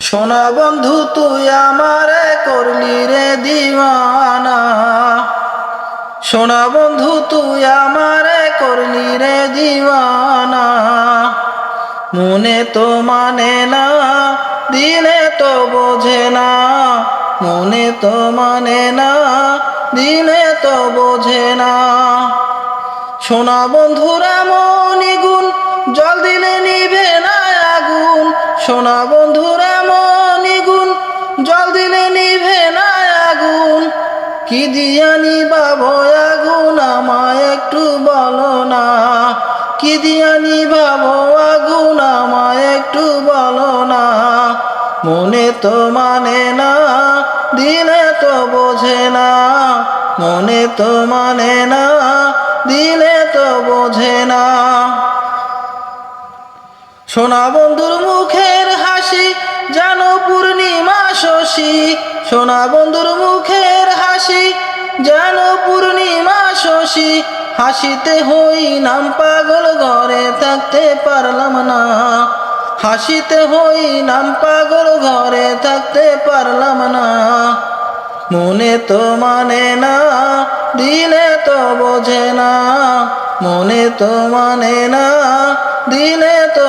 সোনা বন্ধু, তুই আমারে করলি রে দিওয়ানা। সোনা বন্ধু, তুই আমারে করলি রে দিওয়ানা। মনে তো মানে না দিলে তো বোঝে না। মনে তো মানে না দিলে তো বোঝে না। সোনা বন্ধুরা মনি গুণ, জল দিলে নিবে না আগুন। সোনা কি দিয়া নিবাবো আগুন আমায় একটু বলো না। কি দিয়া নিবাবো আগুন আমায় একটু বলো না। মনে তো মানে না, দিলে তো বোঝে না। মনে তো মানে না, দিলে তো বোঝে না। সোনা বন্ধুর মুখের হাসি জানো পূর্ণিমা শশী। সোনা বন্ধুর মুখের হাসি যেন পূর্ণিমা শশী, হাসিতে হই নাম পাগল ঘরে থাকতে পারলাম না। হাসিতে হই নাম পাগল ঘরে থাকতে পারলাম না। মনে তো মানে না, দিলে তো বোঝে না। মনে তো মানে না, দিলে তো